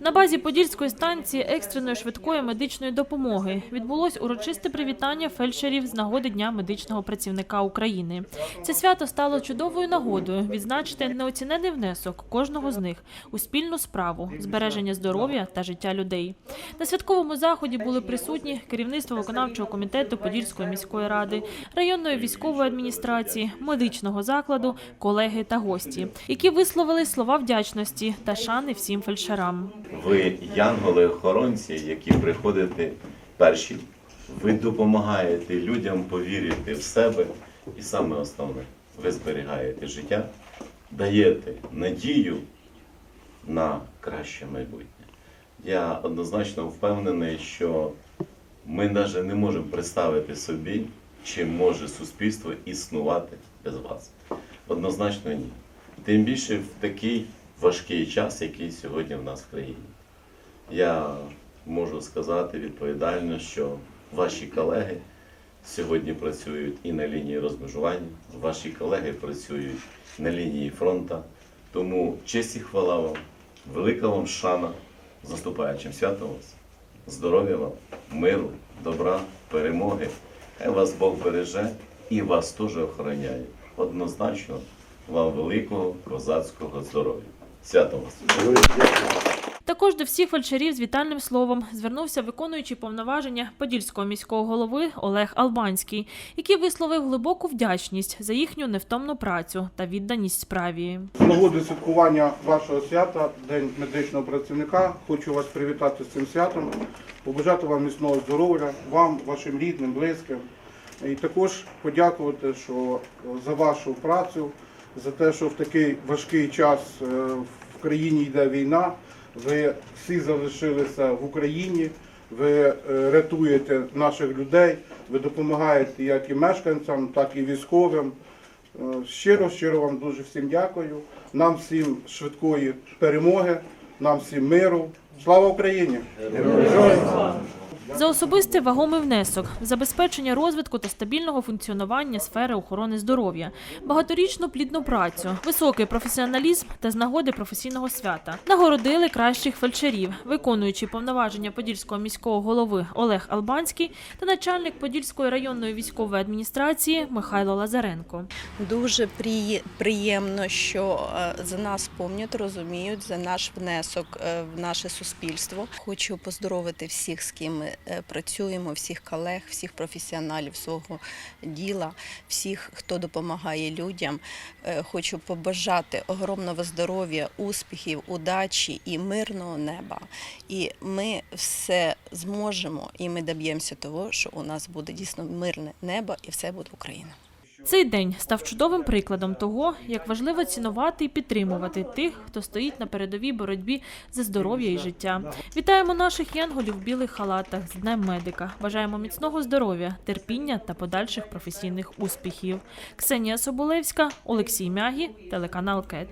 На базі Подільської станції екстреної швидкої медичної допомоги відбулось урочисте привітання фельдшерів з нагоди Дня медичного працівника України. Це свято стало чудовою нагодою відзначити неоцінений внесок кожного з них у спільну справу збереження здоров'я та життя людей. На святковому заході були присутні керівництво виконавчого комітету Подільської міської ради, районної військової адміністрації, медичного закладу, колеги та гості, які висловили слова вдячності та шани всім фельдшерам. Ви янголи-охоронці, які приходите перші. Ви допомагаєте людям повірити в себе, і саме основне, ви зберігаєте життя, даєте надію на краще майбутнє. Я однозначно впевнений, що ми навіть не можемо представити собі, чи може суспільство існувати без вас. Однозначно ні. Тим більше в такий важкий час, який сьогодні в нас в країні. Я можу сказати відповідально, що ваші колеги сьогодні працюють і на лінії розмежування, ваші колеги працюють на лінії фронту. Тому честь і хвала вам, велика вам шана з наступаючим святом вас, здоров'я вам, миру, добра, перемоги. Хай вас Бог береже і вас теж охороняє. Однозначно, вам великого козацького здоров'я. Свято вас! Також до всіх фельдшерів з вітальним словом звернувся виконуючий повноваження подільського міського голови Олег Албанський, який висловив глибоку вдячність за їхню невтомну працю та відданість справі. З нагоди святкування вашого свята, День медичного працівника, хочу вас привітати з цим святом, побажати вам міцного здоров'я, вам, вашим рідним, близьким. І також подякувати що, за вашу працю, за те, що в такий важкий час е, в країні йде війна. Ви всі залишилися в Україні, ви е, рятуєте наших людей, ви допомагаєте як і мешканцям, так і військовим. Е, Щиро, щиро вам дуже всім дякую. Нам всім швидкої перемоги, нам всім миру. Слава Україні! Героям! За особистий вагомий внесок забезпечення розвитку та стабільного функціонування сфери охорони здоров'я, багаторічну плідну працю, високий професіоналізм та з нагоди професійного свята нагородили кращих фельдшерів, виконуючи повноваження подільського міського голови Олег Албанський та начальник Подільської районної військової адміністрації Михайло Лазаренко. Дуже приємно, що е, за нас пам'ятають, розуміють за наш внесок е, в наше суспільство. Хочу поздоровити всіх, з ким працюємо, всіх колег, всіх професіоналів свого діла, всіх, хто допомагає людям. Е, Хочу побажати огромного здоров'я, успіхів, удачі і мирного неба. І ми все зможемо, і ми доб'ємося того, що у нас буде дійсно мирне небо, і все буде Україна. Цей день став чудовим прикладом того, як важливо цінувати і підтримувати тих, хто стоїть на передовій боротьбі за здоров'я і життя. Вітаємо наших янголів в білих халатах з Днем медика. Бажаємо міцного здоров'я, терпіння та подальших професійних успіхів. Ксенія Соболевська, Олексій Мягі, телеканал КЕТ.